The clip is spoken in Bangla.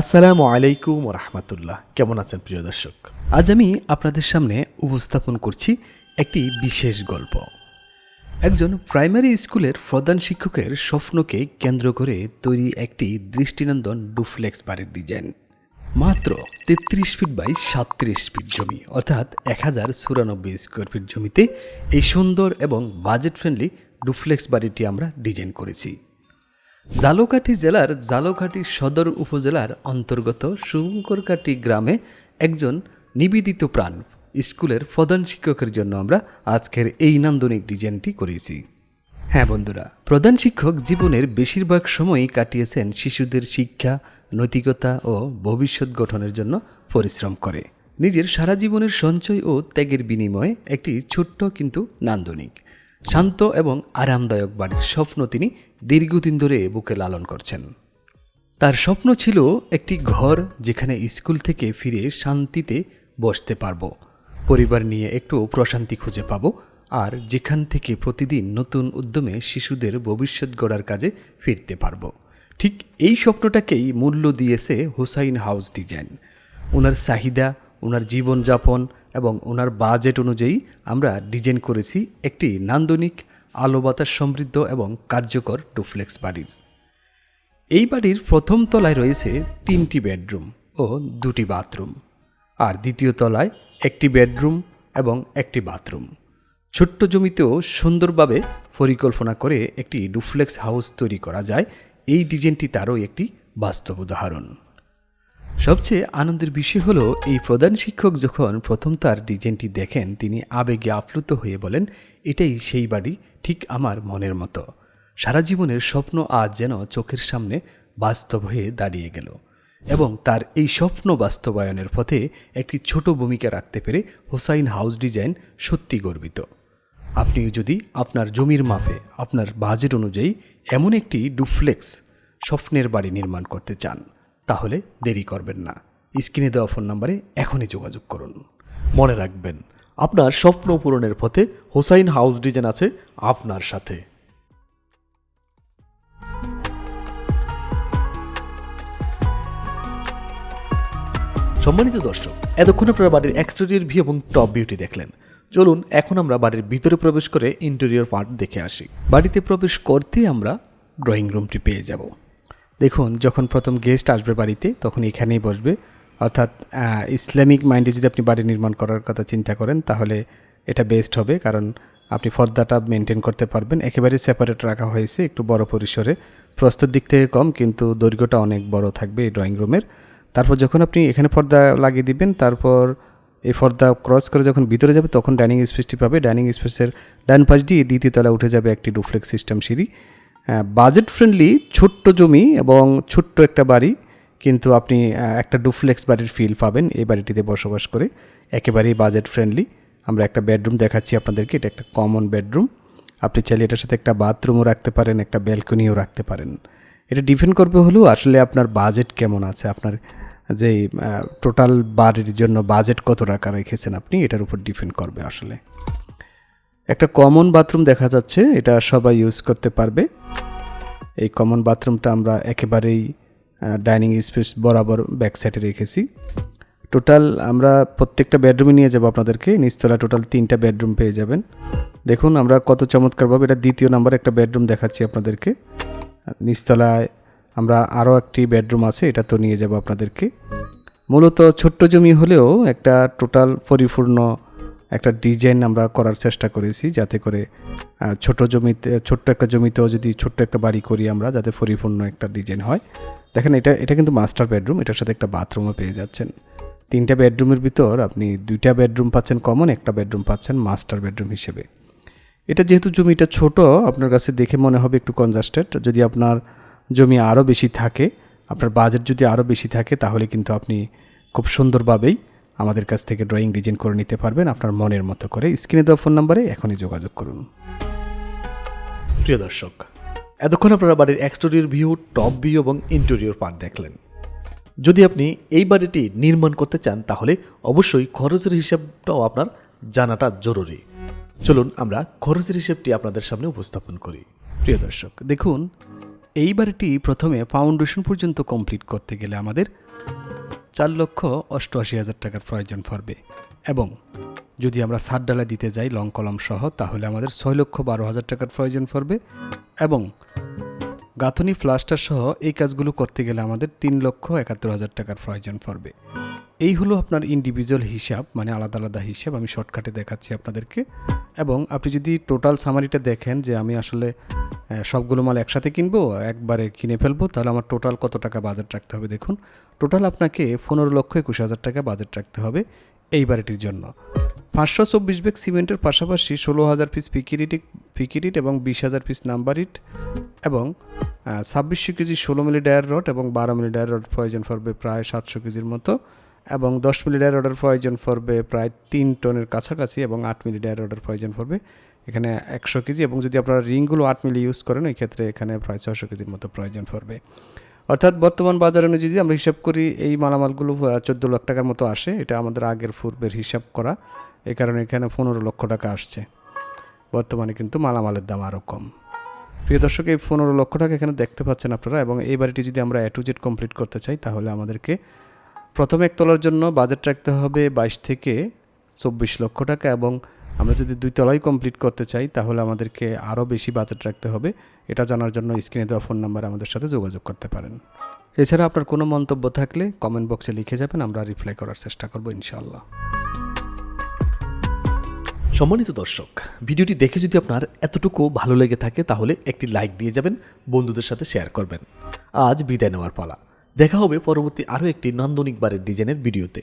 আসসালামু আলাইকুম রহমতুল্লাহ কেমন আছেন প্রিয় দর্শক? আজ আমি আপনাদের সামনে উপস্থাপন করছি একটি বিশেষ গল্প। একজন প্রাইমারি স্কুলের প্রধান শিক্ষকের স্বপ্নকে কেন্দ্র করে তৈরি একটি দৃষ্টিনন্দন ডুফ্লেক্স বাড়ির ডিজাইন। মাত্র তেত্রিশ ফিট বাই সাতত্রিশ ফিট জমি, অর্থাৎ এক হাজার চুরানব্বই স্কোয়ার ফিট জমিতে এই সুন্দর এবং বাজেট ফ্রেন্ডলি ডুফ্লেক্স বাড়িটি আমরা ডিজাইন করেছি। জালকাঠি জেলার জালকাঠি সদর উপজেলার অন্তর্গত শুভঙ্করকাঠি গ্রামে একজন নিবেদিত প্রাণ স্কুলের প্রধান শিক্ষকের জন্য আমরা আজকের এই নান্দনিক ডিজাইনটি করেছি। হ্যাঁ বন্ধুরা, প্রধান শিক্ষক জীবনের বেশিরভাগ সময়ই কাটিয়েছেন শিশুদের শিক্ষা, নৈতিকতা ও ভবিষ্যৎ গঠনের জন্য পরিশ্রম করে। নিজের সারা জীবনের সঞ্চয় ও ত্যাগের বিনিময়ে একটি ছোট্ট কিন্তু নান্দনিক। শান্ত এবং আরামদায়ক বাড়ির স্বপ্ন তিনি দীর্ঘদিন ধরে বুকে লালন করছেন। তার স্বপ্ন ছিল একটি ঘর যেখানে স্কুল থেকে ফিরে শান্তিতে বসতে পারব। পরিবার নিয়ে একটু প্রশান্তি খুঁজে পাবো আর যেখান থেকে প্রতিদিন নতুন উদ্যমে শিশুদের ভবিষ্যৎ গড়ার কাজে ফিরতে পারব। ঠিক এই স্বপ্নটাকেই মূল্য দিয়েছে হুসাইন হাউস ডিজাইন। ওনার চাহিদা ওনার জীবনযাপন এবং ওনার বাজেট অনুযায়ী আমরা ডিজাইন করেছি একটি নান্দনিক আলো বাতাস সমৃদ্ধ এবং কার্যকর ডুফ্লেক্স বাড়ির। এই বাড়ির প্রথম তলায় রয়েছে তিনটি বেডরুম ও দুটি বাথরুম আর দ্বিতীয় তলায় একটি বেডরুম এবং একটি বাথরুম। ছোট্ট জমিতেও সুন্দরভাবে পরিকল্পনা করে একটি ডুফ্লেক্স হাউস তৈরি করা যায়। এই ডিজাইনটি তারও একটি বাস্তব উদাহরণ। সবচেয়ে আনন্দের বিষয় হলো, এই প্রধান শিক্ষক যখন প্রথম তার ডিজাইনটি দেখেন, তিনি আবেগে আপ্লুত হয়ে বলেন, এটাই সেই বাড়ি, ঠিক আমার মনের মতো। সারা জীবনের স্বপ্ন আজ যেন চোখের সামনে বাস্তব হয়ে দাঁড়িয়ে গেল। এবং তার এই স্বপ্ন বাস্তবায়নের পথে একটি ছোট ভূমিকা রাখতে পেরে হোসাইন হাউস ডিজাইন সত্যি গর্বিত। আপনি যদি আপনার জমির মাপে, আপনার বাজেট অনুযায়ী এমন একটি ডুফ্লেক্স স্বপ্নের বাড়ি নির্মাণ করতে চান তাহলে দেরি করবেন না। স্ক্রিনে দেওয়া ফোন নম্বরে এখনই যোগাযোগ করুন। মনে রাখবেন আপনার স্বপ্ন পূরণের পথে হোসাইন হাউস ডিজাইন আছে আপনার সাথে। সম্মানিত দর্শক এতক্ষণ আপনারা বাড়ির এক্সটেরিয়র ভিউ এবং টপ বিউটি দেখলেন। চলুন এখন আমরা বাড়ির ভিতরে প্রবেশ করে ইন্টেরিয়র পার্ট দেখে আসি। বাড়িতে প্রবেশ করতেই আমরা ড্রয়িং রুমটি পেয়ে যাব। দেখুন, যখন প্রথম গেস্ট আসবে বাড়িতে, তখন এখানেই বসবে। অর্থাৎ ইসলামিক মাইন্ডে যদি আপনি বাড়ি নির্মাণ করার কথা চিন্তা করেন, তাহলে এটা বেস্ট হবে। কারণ আপনি পর্দাটা মেনটেন করতে পারবেন। একেবারে সেপারেট রাখা হয়েছে একটু বড় পরিসরে। প্রস্তর দিক থেকে কম, কিন্তু দৈর্ঘ্যটা অনেক বড় থাকবে এই ড্রয়িং রুমের তারপর যখন আপনি এখানে পর্দা লাগিয়ে দিবেন, তারপর এই পর্দা ক্রস করে যখন ভিতরে যাবে, তখন ডাইনিং স্পেসটি পাবে। ডাইনিং স্পেসের ডান পাশ দিয়ে দ্বিতীয় তলা উঠে যাবে একটি ডুফ্লেক্স সিস্টেম সিঁড়ি। বাজেট ফ্রেন্ডলি ছোট্ট জমি এবং ছোট্ট একটা বাড়ি, কিন্তু আপনি একটা ডুফ্লেক্স বাড়ির ফিল পাবেন এই বাড়িটিতে বসবাস করে। একেবারেই বাজেট ফ্রেন্ডলি আমরা একটা বেডরুম দেখাচ্ছি আপনাদেরকে, এটা একটা কমন বেডরুম আপনি চাইলে এটার সাথে একটা বাথরুমও রাখতে পারেন, একটা ব্যালকনিও রাখতে পারেন। এটা ডিপেন্ড করবে হলেও আসলে আপনার বাজেট কেমন আছে, আপনার যে টোটাল বাড়ির জন্য বাজেট কত টাকা রেখেছেন আপনি, এটার উপর ডিপেন্ড করবে আসলে। একটা কমন বাথরুম দেখা যাচ্ছে, এটা সবাই ইউজ করতে পারবে। এই কমন বাথরুমটা আমরা একেবারেই ডাইনিং স্পেস বরাবর ব্যাক সাইডে রেখেছি। টোটাল আমরা প্রত্যেকটা বেডরুমে নিয়ে যাব আপনাদেরকে, নিচতলা টোটাল তিনটা বেডরুম পেয়ে যাবেন। দেখুন, আমরা কত চমৎকারভাবে এটা দ্বিতীয় নাম্বার একটা বেডরুম দেখাচ্ছি আপনাদেরকে। নিচতলায় আমরা আরও একটি বেডরুম আছে, এটা তো নিয়ে যাব আপনাদেরকে। মূলত ছোট্ট জমি হলেও একটা টোটাল পরিপূর্ণ একটা ডিজাইন আমরা করার চেষ্টা করেছি যাতে করে ছোট জমিতে, ছোট্ট একটা জমিতেও যদি ছোট্ট একটা বাড়ি করি আমরা, যাতে পরিপূর্ণ একটা ডিজাইন হয়। দেখেন এটা এটা কিন্তু মাস্টার বেডরুম এটার সাথে একটা বাথরুমও পেয়ে যাচ্ছেন। তিনটা বেডরুমের ভিতর আপনি দুইটা বেডরুম পাচ্ছেন কমন একটা বেডরুম পাচ্ছেন মাস্টার বেডরুম হিসেবে। এটা যেহেতু জমিটা ছোট, আপনার কাছে দেখে মনে হবে একটু কনজাস্টেড যদি আপনার জমি আরও বেশি থাকে, আপনার বাজেট যদি আরও বেশি থাকে, তাহলে কিন্তু আপনি খুব সুন্দরভাবেই আমাদের কাছ থেকে ড্রয়িং ডিজাইন করে নিতে পারবেন আপনার মনের মতো করে। স্ক্রিনে দেওয়া ফোন নাম্বারে এখনই যোগাযোগ করুন। প্রিয় দর্শক এতক্ষণ আপনারা বাড়ির এক্সটেরিয়র ভিউ টপ ভিউ এবং ইন্টেরিয়র পার্ট দেখলেন। যদি আপনি এই বাড়িটি নির্মাণ করতে চান তাহলে অবশ্যই খরচের হিসাবটাও আপনার জানাটা জরুরি। চলুন আমরা খরচের হিসাবটি আপনাদের সামনে উপস্থাপন করি। প্রিয় দর্শক দেখুন এই বাড়িটি প্রথমে ফাউন্ডেশন পর্যন্ত কমপ্লিট করতে গেলে আমাদের চার লক্ষ অষ্টআশি হাজার টাকার প্রয়োজন পড়বে। এবং যদি আমরা সাত ডালা দিতে যাই লং কলম সহ, তাহলে আমাদের ছয় লক্ষ বারো হাজার টাকার প্রয়োজন পড়বে। এবং গাঁথনি প্লাস্টার সহ এই কাজগুলো করতে গেলে আমাদের তিন লক্ষ একাত্তর হাজার টাকার প্রয়োজন পড়বে। এই হলো আপনার ইন্ডিভিজুয়াল হিসাব মানে আলাদা আলাদা হিসাব, আমি শর্টকাটে দেখাচ্ছি আপনাদেরকে। এবং আপনি যদি টোটাল সামারিটা দেখেন যে আমি আসলে সবগুলো মাল একসাথে কিনবো, একবারে কিনে ফেলব, তাহলে আমার টোটাল কত টাকা বাজেট রাখতে হবে দেখুন। টোটাল আপনাকে পনেরো লক্ষ একুশ হাজার টাকা বাজেট রাখতে হবে এই বাড়িটির জন্য। পাঁচশো চব্বিশ ব্যাগ সিমেন্টের পাশাপাশি ষোলো হাজার পিস পিকিরিট পিকিরিট এবং বিশ হাজার পিস নাম্বার ইট এবং ছাব্বিশশো কেজি ষোলো মিলি ডায়ার রড এবং বারো মিলি ডায়ার রড প্রয়োজন পড়বে প্রায় সাতশো কেজির মতো এবং দশ মিলি ডায়ার রডের প্রয়োজন পড়বে প্রায় তিন টনের কাছাকাছি এবং আট মিলি ডায়ার রডের প্রয়োজন পড়বে এখানে একশো কেজি এবং যদি আপনারা রিংগুলো আট মিলি ইউজ করেন, ওই ক্ষেত্রে এখানে প্রায় ছশো কেজির মতো প্রয়োজন পড়বে। অর্থাৎ বর্তমান বাজার অনুযায়ী যদি আমরা হিসাব করি, এই মালামালগুলো চোদ্দ লাখ টাকার মতো আসে। এটা আমাদের আগের পূর্বের হিসাব করা। এই কারণে এখানে পনেরো লক্ষ টাকা আসছে। বর্তমানে কিন্তু মালামালের দাম আরও কম। প্রিয় দর্শক, এই পনেরো লক্ষ টাকা এখানে দেখতে পাচ্ছেন আপনারা এবং এই বাড়িটি যদি আমরা এ টু জেড কমপ্লিট করতে চাই, তাহলে আমাদেরকে প্রথম একতলার জন্য বাজেট রাখতে হবে বাইশ থেকে চব্বিশ লক্ষ টাকা এবং আমরা যদি দুই তলাই কমপ্লিট করতে চাই, তাহলে আমাদেরকে আরও বেশি বাজেট রাখতে হবে। এটা জানার জন্য স্ক্রিনে দেওয়া ফোন নাম্বার আমাদের সাথে যোগাযোগ করতে পারেন। এছাড়া আপনার কোনো মন্তব্য থাকলে কমেন্ট বক্সে লিখে যাবেন, আমরা রিপ্লাই করার চেষ্টা করব ইনশাআল্লাহ। সম্মানিত দর্শক, ভিডিওটি দেখে যদি আপনার এতটুকু ভালো লেগে থাকে, তাহলে একটি লাইক দিয়ে যাবেন, বন্ধুদের সাথে শেয়ার করবেন। আজ বিদায় নেওয়ার পালা। দেখা হবে পরবর্তী আরও একটি নান্দনিক বারের ডিজাইনের ভিডিওতে।